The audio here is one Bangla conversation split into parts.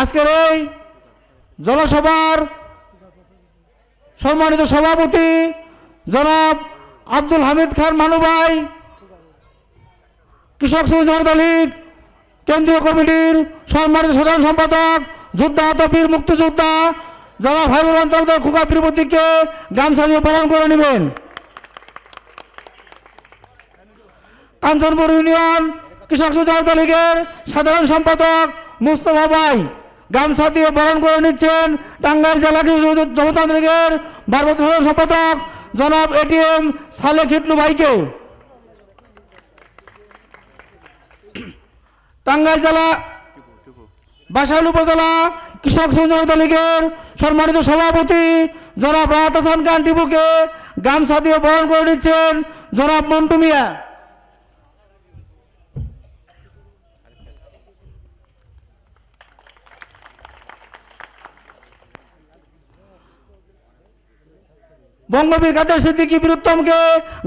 আজকের এই জনসভার সম্মানিত সভাপতি জনাব আব্দুল হামিদ খান মানুভাই কৃষক শ্রমিক জনতা লীগ, কেন্দ্রীয় কমিটির সম্মানিত সাধারণ সম্পাদক, যোদ্ধা বীর মুক্তিযোদ্ধা জনাব হাইবুল আন্তর্জাতিক খুকা বীরপতিকে গামছা দিয়ে পালন করে নেবেন। কাঞ্চনপুর ইউনিয়ন কৃষক শ্রমিক জনতা লীগের সাধারণ সম্পাদক মুস্তফা ভাই। গামছা দিয়ে বরণ করে নিচ্ছেন টাঙ্গাইল জেলা কৃষক জনতা লীগের ভারপ্রাপ্ত সম্পাদক জনাব এটিএম সালে খিটলু ভাইকে। টাঙ্গাইল জেলা, বাসাইল উপজেলা কৃষক জনতা লীগের সম্মানিত সভাপতি জনাব রাহাত হাসান খান টিপুকে গামছা দিয়ে বরণ করে নিচ্ছেন জনাব মন্টু মিয়া। বঙ্গবীর কাদের সিদ্দিকী বীরুত্তমকে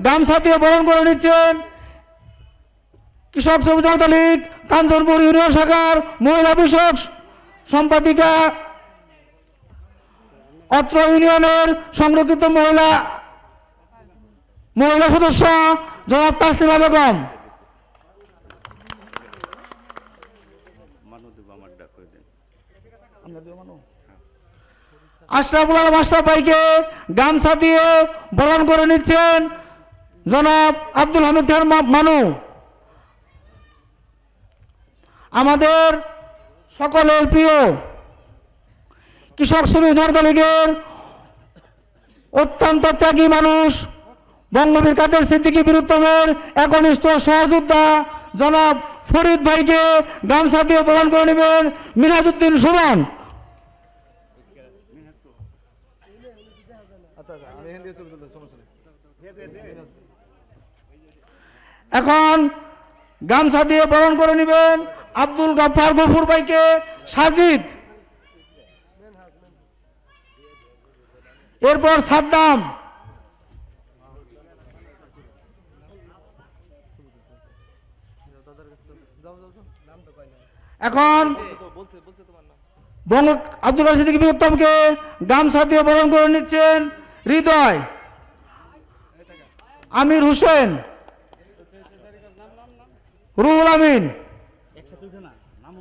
গামছা দিয়ে বরণ করে নিচ্ছেন কৃষক শ্রমিক জনতা লীগ কাঞ্চনপুর ইউনিয়ন শাখার মহিলা বিষয়ক সম্পাদিকা অত্র ইউনিয়নের সংরক্ষিত মহিলা মহিলা সদস্য জনাব তাসলিমা বেগম। আমার আশরাফুল আশরাফ ভাইকে গামছা দিয়ে বরণ করে নিচ্ছেন জনাব আব্দুল হামিদ খান মানু। আমাদের সকলের প্রিয় কৃষক শ্রমিক জনতা লীগের অত্যন্ত ত্যাগী মানুষ, বঙ্গবীর কাদের সিদ্দিকী বীরুত্তমের একনিষ্ঠ সহযোদ্ধা জনাব ফরিদ ভাইকে গামছা দিয়ে প্রদান করে নেবেন মিরাজউদ্দিন সুমন। এখন গামছা দিয়ে বরণ করে নেবেন আব্দুল গাফার গফুর ভাইকে সাজিদ। এরপর সাদ্দাম। এখন বঙ্গ আব্দুল রাশিদ বীরুত্তমকে গামছা দিয়ে বরণ করে নিচ্ছেন হৃদয়। আমির হোসেন। রুহুল আমিন। নাম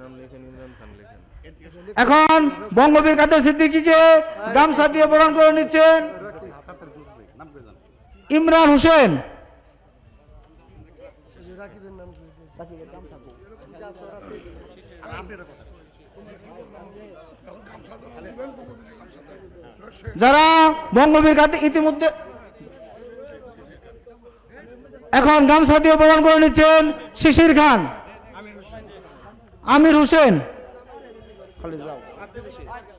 নাম এখন বঙ্গবীর কাদের সিদ্দিকীকে গামছা দিয়ে বরণ করে নিচ্ছেন ইমরান হোসেন। যারা বঙ্গবীর কাতে ইতিমধ্যে এখন গামছা দিয়ে প্রদান করে নিচ্ছেন শিশির খান। আমির হোসেন। খালি যাও